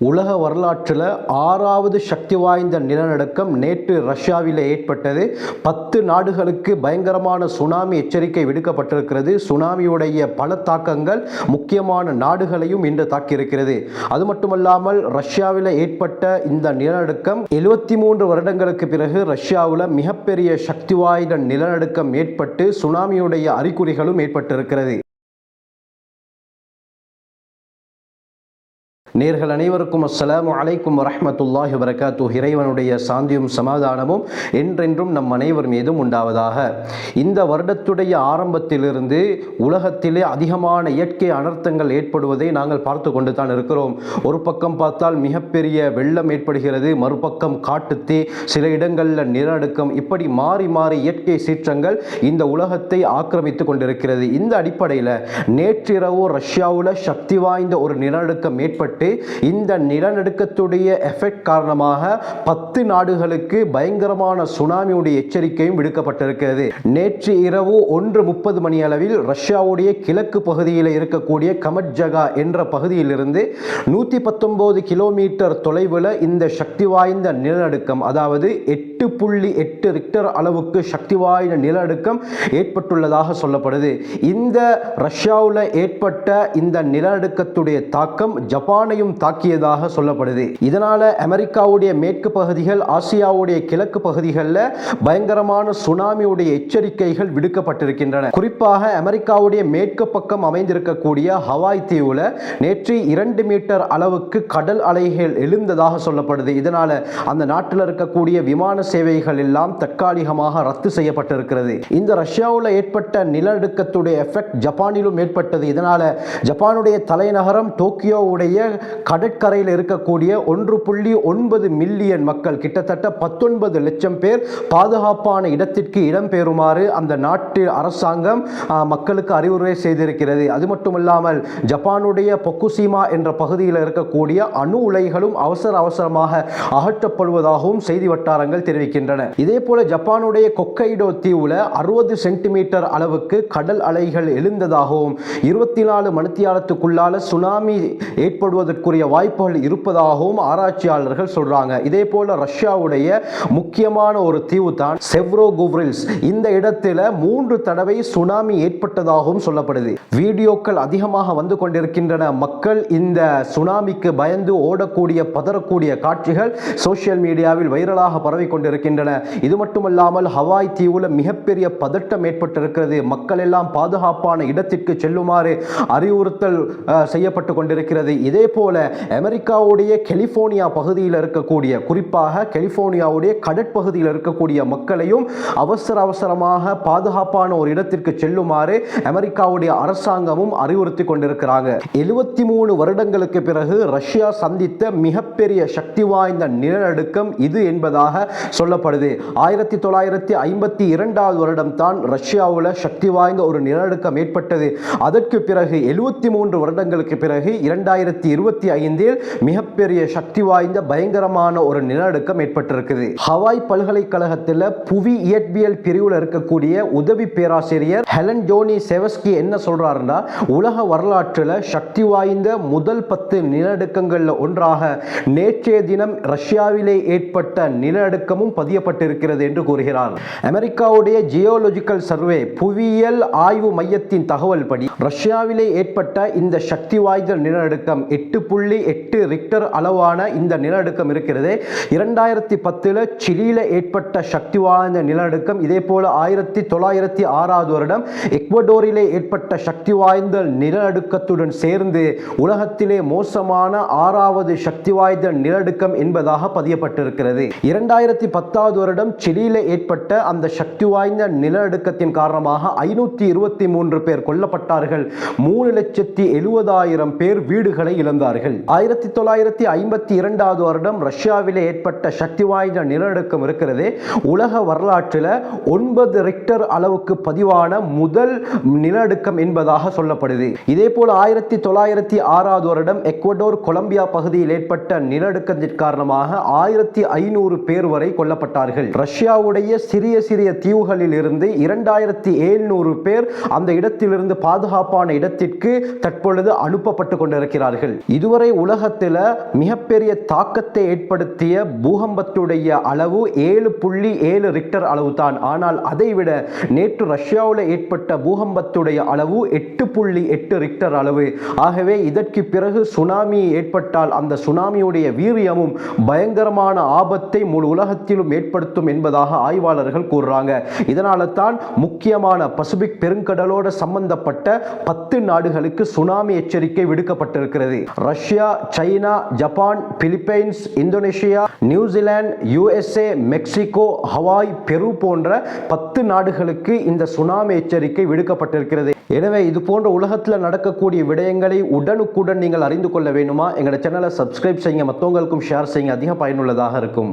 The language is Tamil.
உலக வரலாற்றில் ஆறாவது சக்தி வாய்ந்த நிலநடுக்கம் நேற்று ரஷ்யாவில் ஏற்பட்டது. பத்து நாடுகளுக்கு பயங்கரமான சுனாமி எச்சரிக்கை விடுக்கப்பட்டிருக்கிறது. சுனாமியுடைய பல தாக்கங்கள் முக்கியமான நாடுகளையும் இன்று தாக்கியிருக்கிறது. அது மட்டுமல்லாமல் ரஷ்யாவில் ஏற்பட்ட இந்த நிலநடுக்கம் எழுபத்தி மூன்று வருடங்களுக்கு பிறகு ரஷ்யாவில் மிகப்பெரிய சக்தி வாய்ந்த நிலநடுக்கம் ஏற்பட்டு சுனாமியுடைய அறிகுறிகளும் ஏற்பட்டிருக்கிறது. நேர்கள் அனைவருக்கும் அஸ்லாம் அலைக்கும் வரஹ்மத்துல்லாஹி வரகாத்து இறைவனுடைய சாந்தியும் சமாதானமும் என்றென்றும் நம் அனைவர் மீதும் உண்டாவதாக. இந்த வருடத்துடைய ஆரம்பத்திலிருந்து உலகத்திலே அதிகமான இயற்கை அனர்த்தங்கள் ஏற்படுவதை நாங்கள் பார்த்து கொண்டு தான் இருக்கிறோம். ஒரு பக்கம் பார்த்தால் மிகப்பெரிய வெள்ளம் ஏற்படுகிறது மறுபக்கம் காட்டுத்தீ சில இடங்களில் நிலநடுக்கம் இப்படி மாறி மாறி இயற்கை சீற்றங்கள் இந்த உலகத்தை ஆக்கிரமித்து கொண்டிருக்கிறது. இந்த அடிப்படையில் நேற்றிரவு ரஷ்யாவில் சக்தி வாய்ந்த ஒரு நிலநடுக்கம் ஏற்பட்டு இந்த நிலநடுக்கத்துடைய எஃபெக்ட் காரணமாக பத்து நாடுகளுக்கு பயங்கரமான சுனாமியுடைய எச்சரிக்கையும் விடுக்கப்பட்டிருக்கிறது. நேற்று இரவு ஒன்று முப்பது மணி அளவில் ரஷ்யாவுடைய கிழக்கு பகுதியில் இருக்கக்கூடிய கமட்ஜகா என்ற பகுதியிலிருந்து நூற்றி பத்தொன்பது கிலோமீட்டர் தொலைவில் இந்த சக்தி வாய்ந்த நிலநடுக்கம் அதாவது எட்டு புள்ளி எட்டு ரிக்டர் அளவுக்கு சக்தி வாய்ந்த நிலநடுக்கம் ஏற்பட்டுள்ளதாக சொல்லப்படுது. இந்த ரஷ்யாவில் ஏற்பட்ட இந்த நிலநடுக்கத்துடைய தாக்கம் ஜப்பானையும் தாக்கியதாக சொல்லப்படுது. இதனால அமெரிக்காவுடைய மேற்கு பகுதிகள் ஆசியாவுடைய கிழக்கு பகுதிகளில் பயங்கரமான சுனாமியுடைய எச்சரிக்கைகள் விடுக்கப்பட்டிருக்கின்றன. குறிப்பாக அமெரிக்காவுடைய மேற்கு பக்கம் அமைந்திருக்கக்கூடிய ஹவாய் தீவுல நேற்று இரண்டு மீட்டர் அளவுக்கு கடல் அலைகள் எழுந்ததாக சொல்லப்படுது. இதனால அந்த நாட்டில் இருக்கக்கூடிய விமான சேவைகள் எல்லாம் தற்காலிகமாக ரத்து செய்யப்பட்டிருக்கிறது. இந்த ரஷ்யாவில் ஏற்பட்ட நிலநடுக்கத்துடைய எஃபெக்ட் ஜப்பானிலும் ஏற்பட்டது. இதனால் ஜப்பானுடைய தலைநகரம் டோக்கியோவுடைய கடற்கரையில் இருக்கக்கூடிய ஒன்று புள்ளி ஒன்பது மில்லியன் மக்கள் கிட்டத்தட்ட பத்தொன்பது லட்சம் பேர் பாதுகாப்பான இடத்திற்கு இடம்பெறுமாறு அந்த நாட்டு அரசாங்கம் மக்களுக்கு அறிவுரை செய்திருக்கிறது. அது மட்டுமல்லாமல் ஜப்பானுடைய பொக்குசிமா என்ற பகுதியில் இருக்கக்கூடிய அணு உலைகளும் அவசர அவசரமாக அகற்றப்படுவதாகவும் செய்தி வட்டாரங்கள் தெரிவிக்கின்றன. இதே போல ஜப்பானுடைய கொக்கைடோ தீவுல அறுபது சென்டிமீட்டர் அளவுக்கு கடல் அலைகள் எழுந்ததாகவும் இருபத்தி நாலு மணித்தியாலத்துக்குள்ளால சுனாமி ஏற்படுவதற்குரிய வாய்ப்புகள் இருப்பதாகவும் ஆராய்ச்சியாளர்கள் சொல்றாங்க. இதே போல ரஷ்யாவுடைய முக்கியமான ஒரு தீவு தான் செவ்ரோ குவ்ரில்ஸ் இந்த இடத்துல மூன்று தடவை சுனாமி ஏற்பட்டதாகவும் சொல்லப்படுது. வீடியோக்கள் அதிகமாக வந்து கொண்டிருக்கின்றன. மக்கள் இந்த சுனாமிக்கு பயந்து ஓடக்கூடிய பதறக்கூடிய காட்சிகள் சோசியல் மீடியாவில் வைரலாக பரவிக்கொண்டு கொண்டிருக்கின்றன. இது மட்டுமல்லாமல் ஹவாய் தீவுல மிகப்பெரிய பதட்டம் ஏற்பட்டிருக்கிறது. மக்கள் எல்லாம் பாதுகாப்பான இடத்திற்கு செல்லுமாறு அறிவுறுத்தல் செய்யப்பட்டு கொண்டிருக்கிறது. இதே போல அமெரிக்காவுடைய கெலிபோர்னியா பகுதியில் இருக்கக்கூடிய குறிப்பாக கெலிபோர்னியாவுடைய கடற்பகுதியில் இருக்கக்கூடிய மக்களையும் அவசர அவசரமாக பாதுகாப்பான ஒரு இடத்திற்கு செல்லுமாறு அமெரிக்காவுடைய அரசாங்கமும் அறிவுறுத்தி கொண்டிருக்கிறாங்க. எழுபத்தி மூணு வருடங்களுக்கு பிறகு ரஷ்யா சந்தித்த மிகப்பெரிய சக்தி வாய்ந்த நிலநடுக்கம் இது என்பதாக சொல்லப்படுது. ஆயிரத்தி தொள்ளாயிரத்தி ஐம்பத்தி இரண்டாவது வருடம் தான் ரஷ்யாவில் சக்தி வாய்ந்த ஒரு நிலநடுக்கம் ஏற்பட்டது. அதற்கு பிறகு எழுபத்தி மூன்று வருடங்களுக்கு பிறகு இரண்டாயிரத்தி இருபத்தி ஐந்தில் மிகப்பெரிய சக்தி வாய்ந்த பயங்கரமான ஒரு நிலநடுக்கம் ஏற்பட்டிருக்குது. ஹவாய் பல்கலைக்கழகத்தில் புவி இயற்பியல் பிரிவில் இருக்கக்கூடிய உதவி பேராசிரியர் ஹெலன் ஜோனி செவஸ்கி என்ன சொல்றாருன்னா உலக வரலாற்றில் சக்தி வாய்ந்த முதல் பத்து நிலநடுக்கங்களில் ஒன்றாக நேற்றைய தினம் ரஷ்யாவிலே ஏற்பட்ட நிலநடுக்கமும் பதியப்பட்டிருக்கிறது என்று கூறுகிறார். அமெரிக்காவுடைய ஜியோலஜிக்கல் சர்வே புவியியல் ஆய்வு மையத்தின் தகவல் படி ரஷ்யாவிலே ஏற்பட்ட இந்த சக்தி வாய்ந்த நிலநடுக்கம் எட்டு புள்ளி எட்டு ரிக்டர் அளவான இந்த நிலநடுக்கம் இருக்கிறது. இரண்டாயிரத்தி பத்தில் சிலியில் ஏற்பட்ட சக்தி வாய்ந்த நிலநடுக்கம் இதே போல ஆயிரத்தி தொள்ளாயிரத்தி ஆறாவது வருடம் எக்வடோரிலே ஏற்பட்ட சக்தி வாய்ந்த நிலநடுக்கத்துடன் சேர்ந்து உலகத்திலே மோசமான ஆறாவது சக்தி வாய்ந்த நிலநடுக்கம் என்பதாக பதியப்பட்டிருக்கிறது. இரண்டாயிரத்தி பத்தாவது வருடம் சிலியில் ஏற்பட்ட அந்த சக்தி வாய்ந்த நிலநடுக்கத்தின் காரணமாக ஐநூற்றி இருபத்தி மூன்று பேர் கொல்லப்பட்டார்கள். மூணு லட்சத்தி எழுபதாயிரம் பேர் வீடுகளை இழந்தார்கள். ஆயிரத்தி தொள்ளாயிரத்தி ஐம்பத்தி இரண்டாவது வருடம் ரஷ்யாவில் ஏற்பட்ட சக்தி வாய்ந்த நிலநடுக்கம் இருக்கிறது. உலக வரலாற்றில் ஒன்பது ரிக்டர் அளவுக்கு பதிவான முதல் நிலநடுக்கம் என்பதாக சொல்லப்படுது. இதே போல ஆயிரத்தி தொள்ளாயிரத்தி ஆறாவது வருடம் எக்வடோர் கொலம்பியா பகுதியில் ஏற்பட்ட நிலநடுக்கத்தின் காரணமாக ஆயிரத்தி ஐநூறு பேர் வரை கொல்ல கொல்லப்பட்டார்கள். ரஷ்யாவுடைய சிறிய சிறிய தீவுகளில் இருந்து இரண்டாயிரத்தி எழுநூறு பேர் அந்த இடத்திலிருந்து பாதுகாப்பான இடத்திற்கு தற்பொழுது அனுப்பப்பட்டு கொண்டிருக்கிறார்கள். இதுவரை உலகத்தில் மிகப்பெரிய தாக்கத்தை ஏற்படுத்திய பூகம்பத்துடைய அளவு ஏழு புள்ளி ஏழு ரிக்டர் அளவு தான் ஆனால் அதைவிட நேற்று ரஷ்யாவில் ஏற்பட்ட பூகம்பத்துடைய அளவு எட்டு புள்ளி எட்டு ரிக்டர் அளவு. ஆகவே இதற்கு பிறகு சுனாமி ஏற்பட்டால் அந்த சுனாமியுடைய வீரியமும் பயங்கரமான ஆபத்தை முழு உலகத்தில் முற்றிலும் ஏற்படுத்தும் என்பதாக ஆய்வாளர்கள் கூறுறாங்க. இதனால தான் முக்கியமான பசிபிக் பெருங்கடலோட சம்பந்தப்பட்ட பத்து நாடுகளுக்கு சுனாமி எச்சரிக்கை விடுக்கப்பட்டிருக்கிறது. Russia China Japan Philippines Indonesia New Zealand USA Mexico Hawaii Peru போன்ற பத்து நாடுகளுக்கு இந்த சுனாமி எச்சரிக்கை விடுக்கப்பட்டிருக்கிறது. எனவே இது போன்ற உலகத்தில் நடக்கக்கூடிய விடயங்களை உடனுக்குடன் நீங்கள் அறிந்து கொள்ள வேண்டுமா? எங்களோட சேனலை சப்ஸ்கிரைப் செய்யுங்க. மற்றவங்களுக்கும் ஷேர் செய்யுங்க. அதிக பயனுள்ளதாக இருக்கும்.